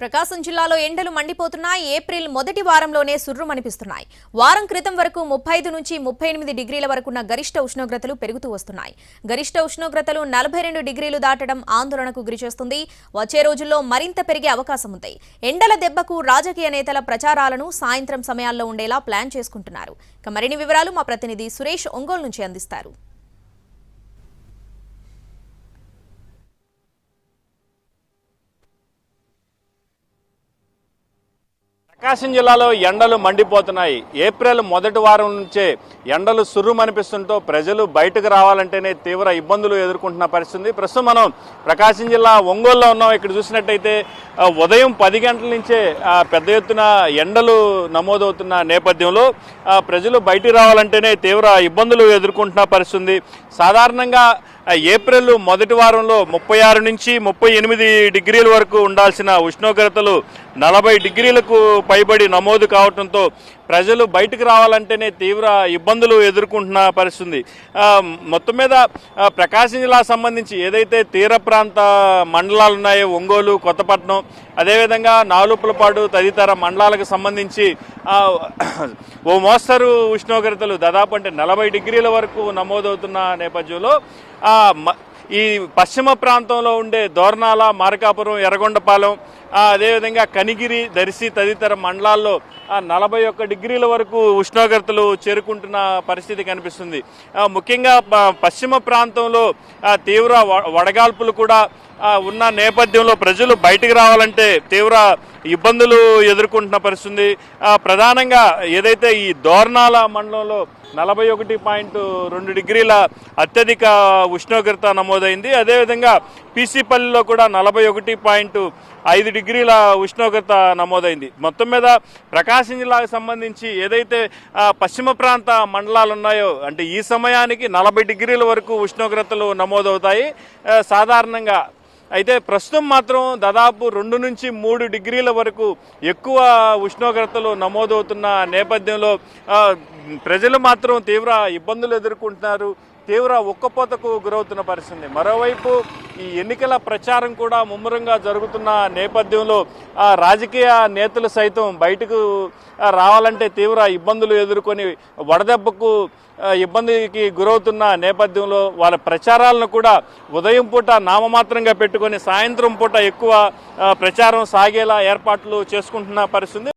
ప్రకాశం జిల్లాలో ఎండలు మండిపోతున్నాయి. ఏప్రిల్ మొదటి వారంలోనే సుర్రుమనిపిస్తున్నాయి వారం క్రితం వరకు ముప్పై ఐదు నుంచి ముప్పై ఎనిమిది డిగ్రీల వరకున్న గరిష్ట ఉష్ణోగ్రతలు పెరుగుతూ వస్తున్నాయి. గరిష్ట ఉష్ణోగ్రతలు నలభై రెండు డిగ్రీలు దాటడం ఆందోళనకు గురిచేస్తుంది. వచ్చే రోజుల్లో మరింత పెరిగే అవకాశం ఉంది. ఎండల దెబ్బకు రాజకీయ నేతల ప్రచారాలను సాయంత్రం సమయాల్లో ఉండేలా ప్లాన్ చేసుకుంటున్నారు. ఇక మరిన్ని వివరాలు మా ప్రతినిధి సురేష్ ఒంగోలు నుంచి అందిస్తారు. ప్రకాశం జిల్లాలో ఎండలు మండిపోతున్నాయి. ఏప్రిల్ మొదటి వారం నుంచే ఎండలు సుర్రుమనిపిస్తుంటూ ప్రజలు బయటకు రావాలంటేనే తీవ్ర ఇబ్బందులు ఎదుర్కొంటున్న పరిస్థితి. ప్రస్తుతం మనం ప్రకాశం జిల్లా ఒంగోలులో ఉన్నాం. ఇక్కడ చూసినట్టయితే ఉదయం పది గంటల నుంచే పెద్ద ఎత్తున ఎండలు నమోదవుతున్న నేపథ్యంలో ప్రజలు బయటికి రావాలంటేనే తీవ్ర ఇబ్బందులు ఎదుర్కొంటున్న పరిస్థితి. సాధారణంగా ఏప్రిల్ మొదటి వారంలో ముప్పై ఆరు నుంచి ముప్పై ఎనిమిది డిగ్రీల వరకు ఉండాల్సిన ఉష్ణోగ్రతలు నలభై డిగ్రీలకు పైబడి నమోదు కావడంతో ప్రజలు బయటకు రావాలంటేనే తీవ్ర ఇబ్బందులు ఎదుర్కొంటున్న పరిస్థితి మొత్తం మీద ప్రకాశం జిల్లా సంబంధించి ఏదైతే తీర ప్రాంత మండలాలు ఉన్నాయో ఒంగోలు కొత్తపట్నం అదేవిధంగా నాలుపులపాడు తదితర మండలాలకు సంబంధించి ఓ మోస్తరు ఉష్ణోగ్రతలు దాదాపు అంటే నలభై డిగ్రీల వరకు నమోదవుతున్న నేపథ్యంలో మ- ఈ పశ్చిమ ప్రాంతంలో ఉండే దోర్నాల మార్కాపురం ఎర్రగొండపాలెం అదేవిధంగా కనిగిరి దర్శి తదితర మండలాల్లో నలభై ఒక్క డిగ్రీల వరకు ఉష్ణోగ్రతలు చేరుకుంటున్న పరిస్థితి కనిపిస్తుంది. ముఖ్యంగా ప- పశ్చిమ ప్రాంతంలో తీవ్ర వ- వడగాల్పులు కూడా ఉన్న నేపథ్యంలో ప్రజలు బయటికి రావాలంటే తీవ్ర ఇబ్బందులు ఎదుర్కొంటున్న పరిస్థితి ప్రధానంగా ఏదైతే ఈ దోర్నాల మండలంలో నలభై ఒకటి పాయింట్ రెండు డిగ్రీల అత్యధిక ఉష్ణోగ్రత నమోదైంది. అదేవిధంగా పీసీపల్లిలో కూడా నలభై ఒకటి పాయింట్ ఐదు డిగ్రీల ఉష్ణోగ్రత నమోదైంది. మొత్తం మీద ప్రకాశం జిల్లాకు సంబంధించి ఏదైతే పశ్చిమ ప్రాంత మండలాలు ఉన్నాయో అంటే ఈ సమయానికి నలభై డిగ్రీల వరకు ఉష్ణోగ్రతలు నమోదవుతాయి. సాధారణంగా అయితే ప్రస్తుతం మాత్రం దాదాపు రెండు నుంచి మూడు డిగ్రీల వరకు ఎక్కువ ఉష్ణోగ్రతలు నమోదవుతున్న నేపథ్యంలో ప్రజలు మాత్రం తీవ్ర ఇబ్బందులు ఎదుర్కొంటున్నారు. తీవ్ర ఉక్కపోతకు గురవుతున్న పరిస్థితి. మరోవైపు ఈ ఎన్నికల ప్రచారం కూడా ముమ్మరంగా జరుగుతున్న నేపథ్యంలో ఆ, రాజకీయ నేతలు సైతం బయటకు రావాలంటే తీవ్ర ఇబ్బందులు ఎదుర్కొని వడదెబ్బకు ఇబ్బందికి గురవుతున్న నేపథ్యంలో వాళ్ళ ప్రచారాలను కూడా ఉదయం పూట నామమాత్రంగా పెట్టుకొని సాయంత్రం పూట ఎక్కువ ప్రచారం సాగేలా ఏర్పాట్లు చేసుకుంటున్న పరిస్థితి.